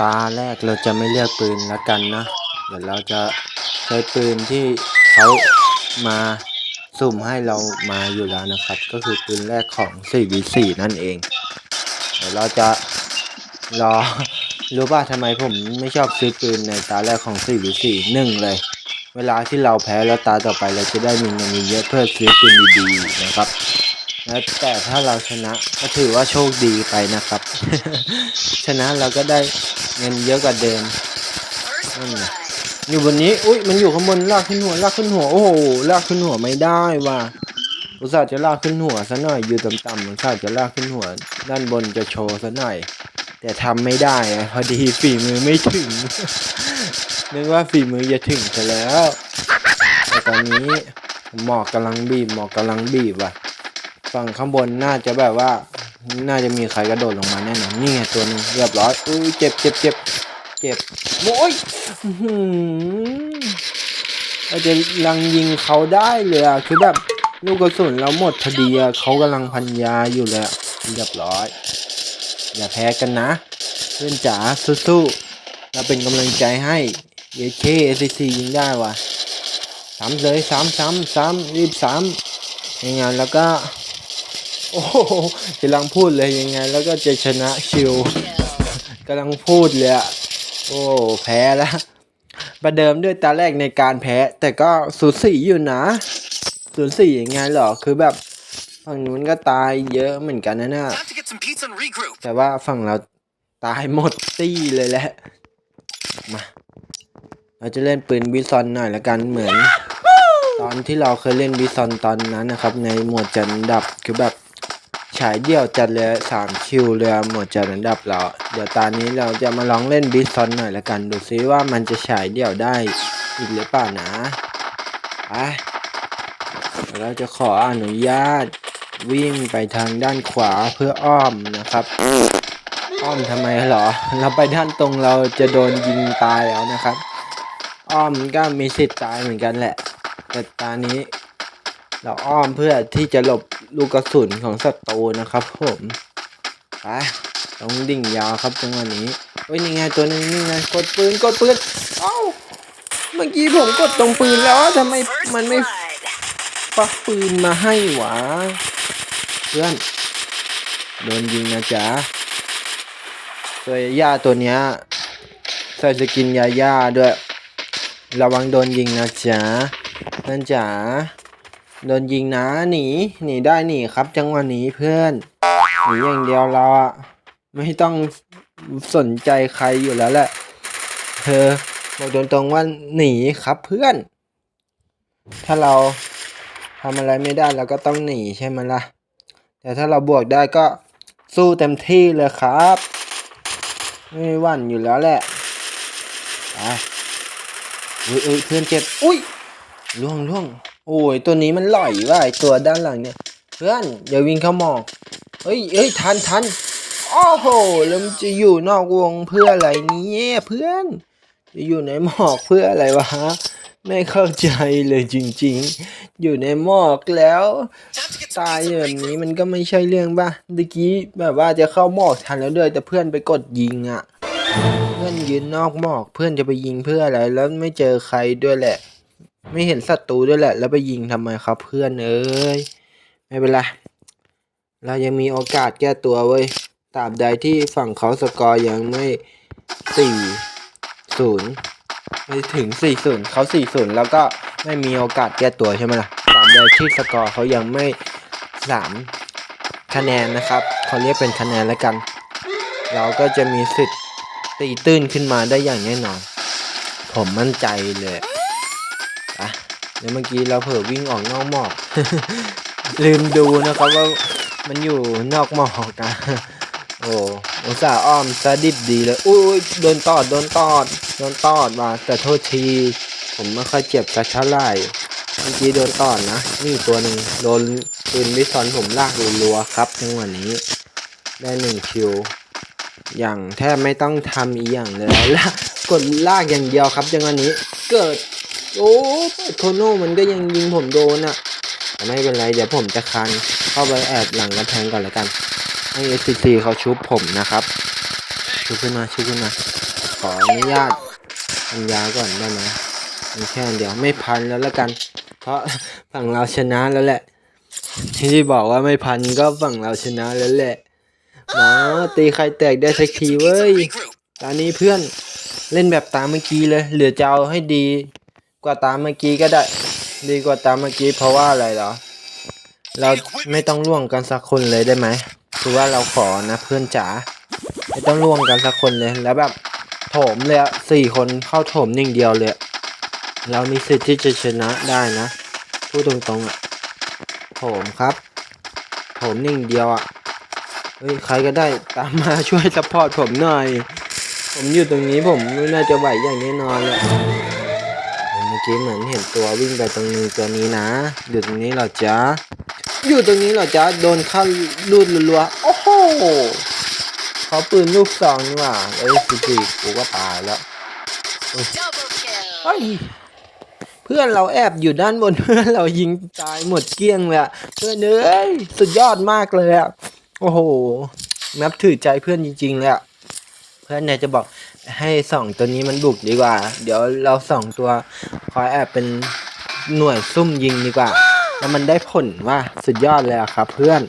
ตาแรกเราจะไม่เลือกปืนละกันนะ เดี๋ยวเราจะใช้ปืนที่เขามาสุ่มให้เรามาอยู่แล้วนะครับ ก็คือปืนแรกของ 4v4 นั่นเอง เดี๋ยวเราจะรอรู้ป่ะทำไมผมไม่ชอบซื้อปืนในตาแรกของ 4v4 หนึ่งเลย เวลาที่เราแพ้แล้วตาต่อไปเราจะได้มีเงินเยอะเพื่อซื้อปืนดีๆนะครับแล้วแต่ถ้าเราชนะก็ถือว่าโชคดีไปนะครับ ชนะเราก็ได้ เงินเยอะกว่าเดิมนั่นไงอยู่บนนี้ อุ้ยมันอยู่ข้างบนลากขึ้นหัวลากขึ้นหัว โอ้โหลากขึ้นหัวไม่ได้ว่ะอุตส่าห์จะลากขึ้นหัวซะหน่อย อยู่ต่ำๆอุตส่าห์จะลากขึ้นหัว ด้านบนจะโชว์ซะหน่อย แต่ทำไม่ได้อะพอดีฝีมือไม่ถึง นึกว่าฝีมือจะถึงซะแล้วแต่ตอนนี้หมอกกำลังบีบหมอกกำลังบีบว่ะ ฝั่งข้างบนน่าจะแบบว่า น่าจะมีใครกระโดดลงมาแน่นอนนี่ไงตัวนึงเรียบร้อยอุ้ยเจ็บเจ็บเจ็บเจ็บโอ้ยเราจะลังยิงเขาได้เลยอะคือแบบลูกกระสุนเราหมดพอดีอะเขากำลังพันยาอยู่เลยอะเรียบร้อย อย่าแพ้กันนะ เพื่อนจ๋าสู้ๆเราเป็นกำลังใจให้เยเคเอซีซียิงได้ว่ะซ้ำเลยซ้ำซ้ำซ้ำรีบซ้ำยังไงแล้วก็ โอ้โหกำลังพูดเลยยังไง แล้วก็จะชนะชิวกำลังพูดเลยอะโอ้แพ้แล้ว ประเดิมด้วยตาแรกในการแพ้ แต่ก็สูสีอยู่นะสูสียังไงเหรอคือแบบฝั่งนู้นก็ตายเยอะเหมือนกันนะเนี่ย Time to get some pizza and regroup. แต่ว่าฝั่งเราตายหมดตี้เลยแหละมาเราจะเล่นปืนบิซอนหน่อยละกันเหมือน ตอนที่เราเคยเล่นบิซอนตอนนั้นนะครับ ในหมวดจัดอันดับคือแบบฉายเดี่ยวจัดเลยสามคิวเลยหมดจัดอันดับเรา เดี๋ยวตอนนี้เราจะมาลองเล่นบิซอนหน่อยละกัน ดูซิว่ามันจะฉายเดี่ยวได้อีกหรือเปล่านะไปเราจะขออนุญาตวิ่งไปทางด้านขวาเพื่ออ้อมนะครับ อ้อมทำไมเหรอ เราไปด้านตรงเราจะโดนยิงตายแล้วนะครับ อ้อมก็มีสิทธิ์ตายเหมือนกันแหละ แต่ตอนนี้ เราอ้อมเพื่อที่จะหลบ ลูกกระสุนของศัตรูนะครับผมไปต้องดิ่งยาวครับจังหวะนี้เฮ้ยนี่ไงตัวนึงนี่ไงกดปืนกดปืนเอ้าเมื่อกี้ผมกดตรงปืนแล้วทำไมมันไม่ฟักปืนมาให้หวะเพื่อนโดนยิงนะจ๊ะตัวยาตัวเนี้ยใส่สกินยาย่าด้วย ระวังโดนยิงนะจ๊ะเพื่นจ๋า โดนยิงนะหนีหนีได้หนีครับ จังหวะหนีเพื่อนหนีอย่างเดียวเราอะไม่ต้องสนใจใครอยู่แล้วแหละเธอบอกตรงๆว่าหนีครับเพื่อน ถ้าเราทำอะไรไม่ได้เราก็ต้องหนีใช่ไหมล่ะ แต่ถ้าเราบวกได้ก็สู้เต็มที่เลยครับ ไม่หวั่นอยู่แล้วแหละไปอุ้ยอุ้ยเพื่อนเจ็บ อุ้ยล่วงล่วง โอ้ยตัวนี้มันหล่อยว่ะไอตัวด้านหลังเนี่ย เพื่อนอย่าวิ่งเข้าหมอกเฮ้ยเฮ้ยทันทันโอ้โหแล้วมันจะอยู่นอกวงเพื่ออะไรนี่ยเพื่อน จะอยู่ในหมอกเพื่ออะไรวะไม่เข้าใจเลยจริงๆ อยู่ในหมอกแล้ว ตายแบบนี้มันก็ไม่ใช่เรื่องป่ะเมื่อกี้แบบว่าจะเข้าหมอกทันแล้วด้วยแต่เพื่อนไปกดยิงอะ เพื่อนยืนนอกหมอกเพื่อนจะไปยิงเพื่ออะไรแล้วไม่เจอใครด้วยแหละ ไม่เห็นศัตรูด้วยแหละ แล้วไปยิงทำไมครับเพื่อนเอ้ย ไม่เป็นไร เรายังมีโอกาสแก้ตัวเว้ย ตราบใดที่ฝั่งเขาสกอร์ยังไม่สี่ศูนย์ไม่ถึงสี่ศูนย์เขาสี่ศูนย์แล้วก็ไม่มีโอกาสแก้ตัวใช่ไหมล่ะตราบใดที่สกอร์เขายังไม่สามคะแนนนะครับเขาเรียกเป็นคะแนนแล้วกัน เราก็จะมีสิทธิ์ตีตื้นขึ้นมาได้อย่างแน่นอน ผมมั่นใจเลย อะแล้วเมื่อกี้เราเผลอวิ่งออกนอกหมอก ลืมดูนะครับว่ามันอยู่นอกหมอกอะโอ้อุตส่าอ้อมซะดิบดีเลยอุ้ยโดนตอดโดนตอดโดนตอดมาแต่โทษที ผมไม่ค่อยเจ็บสักเท่าไหร่เมื่อกี้โดนตอดนะนี่ตัวหนึ่งโดนปืนวิซอนผมลากรัวๆครับจังหวะนี้ ได้หนึ่งคิวอย่างแทบไม่ต้องทำอีกอย่างเลยลากกดลากอย่างเดียวครับจังหวะนี้เกิด โอ้โทโน่มันก็ยังยิงผมโดนอะแต่ไม่เป็นไรเดี๋ยวผมจะคันเข้าไปแอบหลังกระแพงก่อนแล้วกัน ให้ SCC เขาชุบผมนะครับ ชุบขึ้นมาชุบขึ้นมา ขออนุญาตพันยาก่อนได้ไหมมีแค่เดียวไม่พันแล้วละกัน เพราะฝั่งเราชนะแล้วแหละ ที่บอกว่าไม่พันก็ฝั่งเราชนะแล้วแหละหมอตีใครแตกได้สักทีเว้ยตอนนี้เพื่อนเล่นแบบตามเมื่อกี้เลย เหลือจะเอาให้ดี กว่าตามเมื่อกี้ก็ได้ ดีกว่าตามเมื่อกี้เพราะว่าอะไรเหรอ เราไม่ต้องล่วงกันสักคนเลยได้ไหมคือว่าเราขอนะเพื่อนจ๋าไม่ต้องล่วงกันสักคนเลยแล้วแบบโถมเลยอะสี่คนเข้าโถมหนึ่งเดียวเลย เรามีสิทธิ์ที่จะชนะได้นะพูดตรงๆอะโถมครับโถมหนึ่งเดียวอะเฮ้ยใครก็ได้ตามมาช่วยสปอร์ตผมหน่อย ผมอยู่ตรงนี้ผมไม่น่าจะไหวอย่างแน่นอนเลย มื่อกี้เหมือนเห็นตัววิ่งไปตรงนี้ตัวนี้นะ อยู่ตรงนี้เหรอจ๊ะ อยู่ตรงนี้เหรอจ๊ะ โดนเข้าลูดรัวๆโอ้โหเขาปืนลูกซองนี่หว่าเอ้ยสิสิกูก็ตายแล้ว Double kill. เฮ้ยเพื่อนเราแอบอยู่ด้านบนเพื่อนเรายิงตายหมดเกลี้ยงเลยอะเพื่อนเอ้ยสุดยอดมากเลยอะโอ้โหนับถือใจเพื่อนจริงๆเลยอะเพื่อนเนี่ยจะบอก ให้สองตัวนี้มันบุกดีกว่า เดี๋ยวเราสองตัวคอยแอบเป็นหน่วยซุ่มยิงดีกว่า แล้วมันได้ผลว่าสุดยอดเลยครับ เพื่อน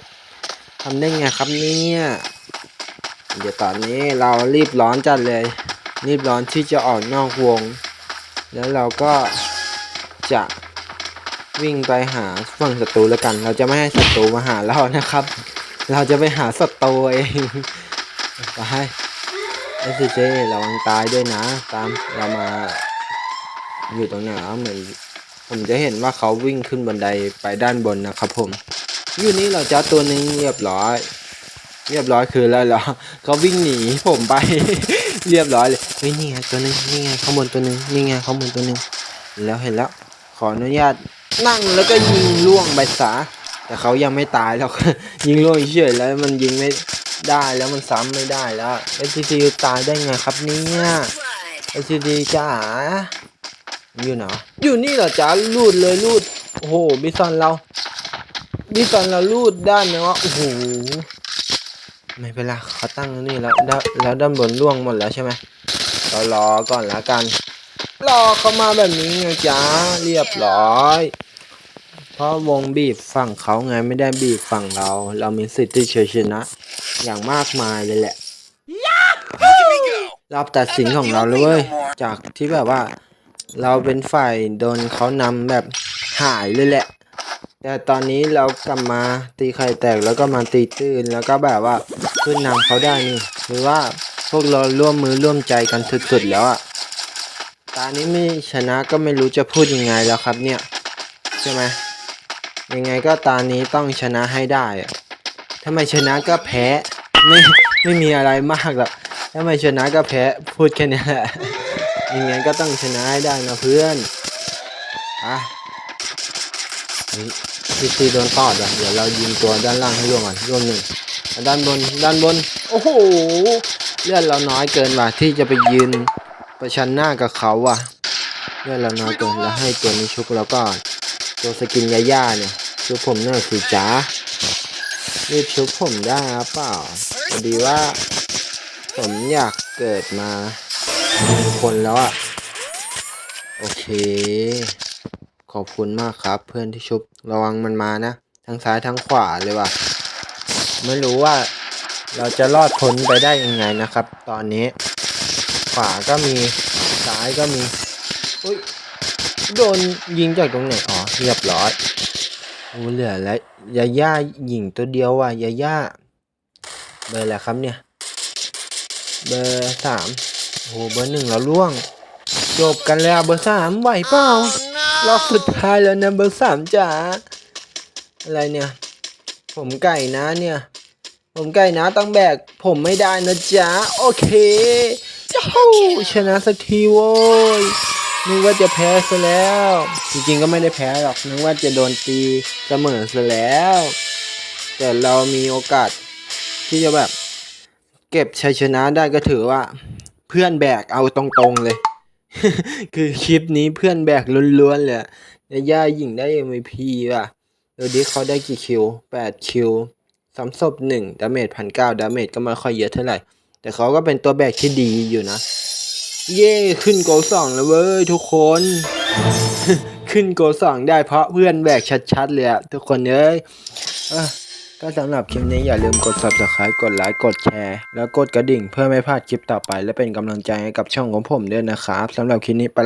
ทำได้ไงครับเนี่ยเดี๋ยวตอนนี้เรารีบร้อนจัดเลย รีบร้อนที่จะออกนอกวง แล้วเราก็จะวิ่งไปหาฝั่งศัตรูแล้วกัน เราจะไม่ให้ศัตรูมาหาเรานะครับ เราจะไปหาศัตรูเองไป เอสเจระวังตายด้วยนะ ตามเรามา อยู่ตรงไหนวะเหมือนผมจะเห็นว่าเขาวิ่งขึ้นบันไดไปด้านบนนะครับผม อยู่นี่เราจะตัวนึงเรียบร้อย เรียบร้อยคืออะไรเหรอเขาวิ่งหนีผมไป เรียบร้อยเลยเฮ้ยนี่ไงตัวนึงนี่ไงข้างบนตัวนึงนี่ไงข้างบนตัวนึงแล้วเห็นแล้ว ขออนุญาตนั่งแล้วก็ยิงล่วงไปซะแต่เขายังไม่ตายหรอกยิงล่วงเฉยแล้วมันยิงไม่ ได้แล้วมันซ้ำไม่ได้แล้วเอสซีตายได้ไงครับเนี่ย Blood. เอสซีจ๋าอยู่ไหนวะอยู่นี่เหรอจ๋าลูดเลยลูดโอ้โหบิซอนเราบิซอนเราลูดด้านเนาะโอ้โหไม่เป็นไรเขาตั้งนี่แล้วแล้วด้านบนล่วงหมดแล้วใช่ไหมเรารอก่อนละกัน รอเขามาแบบนี้ไงจ๊ะเรียบร้อยเพราะวงบีบฝั่งเขาไงไม่ได้บีบฝั่งเรา เรามีสิทธิ์ที่จะชนะ อย่างมากมายเลยแหละ Look at me go. รอบตัดสินของเราเลยเว้ยจากที่แบบว่า เราเป็นฝ่ายโดนเขานำแบบหายเลยแหละ แต่ตอนนี้เรากลับมาตีไข่แตกแล้วก็มาตีตื้นแล้วก็แบบว่าขึ้นนำเขาได้นี่คือว่าพวกเราร่วมมือร่วมใจกันสุดๆแล้วอะตอนนี้ไม่ชนะก็ไม่รู้จะพูดยังไงแล้วครับเนี่ย ใช่ไหมยังไงก็ตอนนี้ต้องชนะให้ได้อะ ถ้าไม่ชนะก็แพ้ไม่ไม่มีอะไรมากหรอกถ้าไม่ชนะก็แพ้พูดแค่นี้แหละยังไงก็ต้องชนะได้นะเพื่อนอะนี่ซีซีโดนตอดอะเดี๋ยวเรายิงตัวด้านล่างให้ร่วงก่อนร่วงหนึ่งด้านบนด้านบน โอ้โหเลือดเราน้อยเกินว่ะที่จะไปยืนประชันหน้ากับเขาว่ะเลือดเราน้อยเกินแล้วให้ตัวนี้ชุบเราก่อนตัวสกินยาย่าเนี่ยชุบผมหน่อยสิจ้า รีบชุบผมได้หรือเปล่าพอดีว่า ผมอยากเกิดมาเป็นคนแล้วอะโอเค ขอบคุณมากครับ เพื่อนที่ชุบระวังมันมานะ ทั้งซ้ายทั้งขวาเลยว่ะ ไม่รู้ว่าเราจะรอดพ้นไปได้ยังไงนะครับ ตอนนี้ ขวาก็มีซ้ายก็มี อุ้ยโดนยิงจากตรงไหน อ๋อเรียบร้อย โอ้เหลือแล้วยาย่าหญิงตัวเดียวว่ะยาย่าเบอร์อะไรครับเนี่ย เบอร์สามโอ้เบอร์หนึ่งเราล่วง จบกันแล้วเบอร์สามไหวเปล่ารอบสุดท้ายแล้วนะเบอร์สามจ๋าอะไรเนี่ย ผมไก่นะเนี่ย ผมไก่นะต้องแบก ผมไม่ได้นะจ๊ะ โอเคจ้าชนะสักทีโว้ย นึกว่าจะแพ้ซะแล้ว จริงๆก็ไม่ได้แพ้หรอกนึกว่าจะโดนตีเสมอซะแล้ว แต่เรามีโอกาสที่จะแบบ เก็บชัยชนะได้ก็ถือว่า เพื่อนแบกเอาตรงๆเลย คือคลิปนี้เพื่อนแบกล้วนๆเลยย่าหญิงได้ MVP ว่ะเดี๋ยวดิเขาได้กี่คิวแปดคิวสามศพหนึ่งดาเมจพันเก้าดาเมจก็ไม่ค่อยเยอะเท่าไหร่ แต่เขาก็เป็นตัวแบกที่ดีอยู่นะ เย่ขึ้นโกสองแล้วเว้ยทุกคน ขึ้นโกสองได้เพราะเพื่อนแบกชัดๆเลยอะทุกคนเอ้ยอะก็สำหรับคลิปนี้อย่าลืมกด subscribe กดไลค์กดแชร์ แล้วกดกระดิ่งเพื่อไม่พลาดคลิปต่อไป และเป็นกำลังใจให้กับช่องของผมด้วยนะครับสำหรับคลิปนี้ไปละ